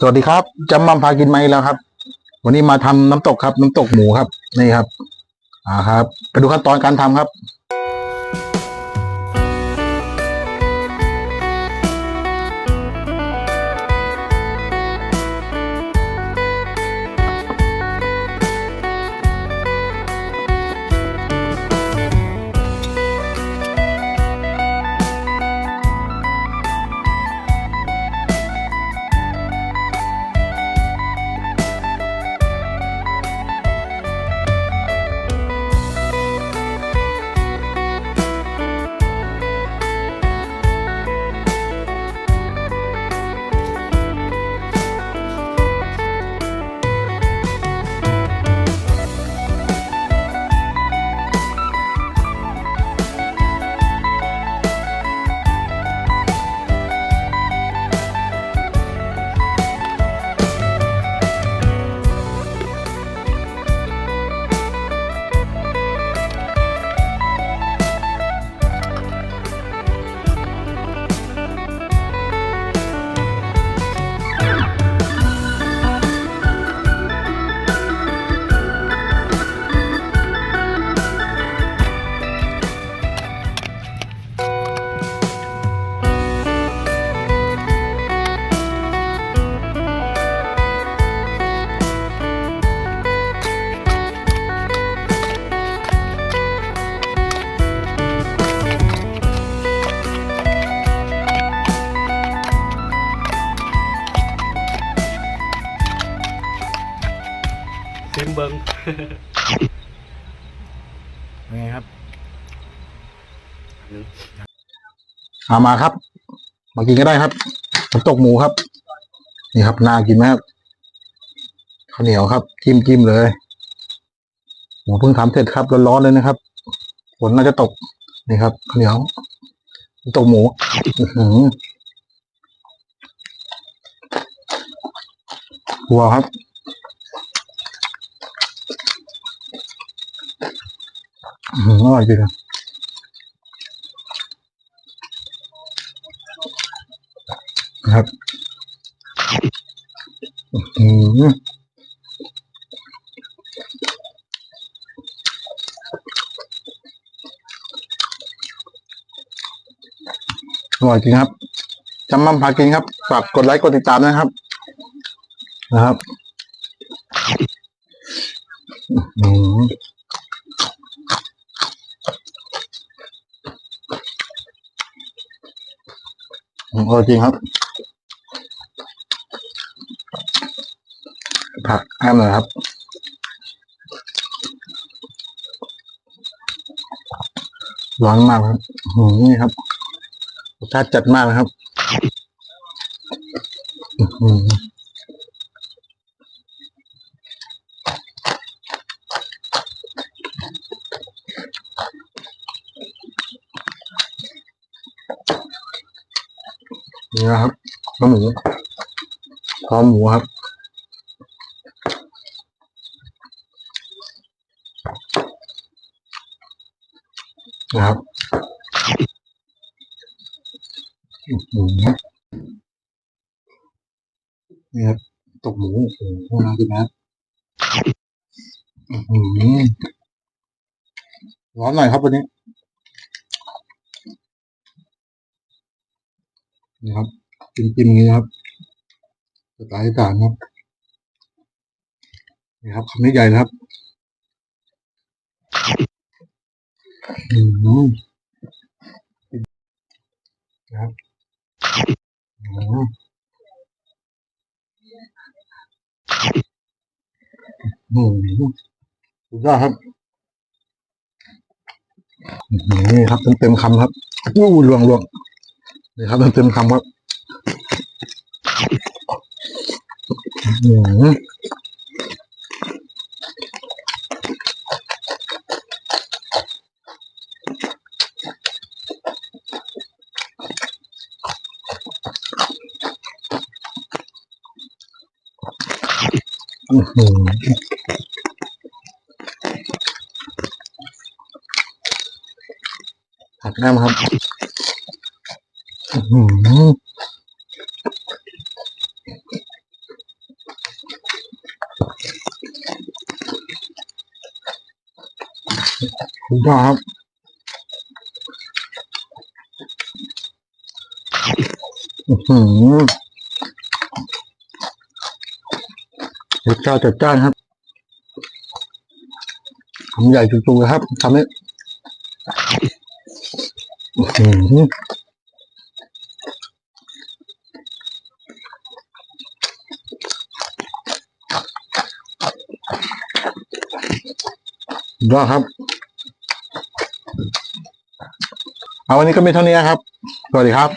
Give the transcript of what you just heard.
สวัสดีครับจำมัมพากินไหมแล้วครับ วันนี้มาทำน้ำตกครับ น้ำตกหมูครับ นี่ครับ อ่าครับ ไปดูขั้นตอนการทำครับ ซิมเบิงเป็นไงครับหนึ่งเอามาครับ มากินก็ได้ครับน้ำตกหมูครับ นี่ครับน่ากินไหมครับข้าวเหนียวครับ จิ้มจิ้มเลยหมูเพิ่งทำเสร็จครับร้อนๆเลยนะครับฝนน่าจะตกนี่ครับข้าวเหนียวน้ำตกหมูอื้อหือหัวครับ อร่อยจริงครับครับอืมอร่อยจริงครับจำมั่มพากินครับ ฝากกดไลค์กดติดตามนะครับ นะครับ อืม อร่อยจริงครับ ผักแอมหน่อยครับร้อนมากครับหืมนี่ครับรสชาติจัดมากนะครับ อืม นี่นะครับข้าวหมูคอหมูครับนะครับหือนี่ครับตกหมูโอ้โหน่ากินนะอื้อหือร้อนหน่อยครับวันนี้ นี่ครับจิ้มๆอย่างนี้นะครับสไตล์ต่างครับนี่ครับคำนี้ใหญ่นะครับอืมนะครับอืมอืมสุดยอดครับนี่ครับเต็มเต็มคำครับอู้ลวงลวง นี่ครับเต็มเต็มคำครับอืมหักแก้มครับ คุณพ่อครับอืมรสชาติจัดจ้านครับทำใหญ่จุกๆครับทำให้อืม ยอดครับ เอาวันนี้ก็มีเท่านี้ครับ สวัสดีครับ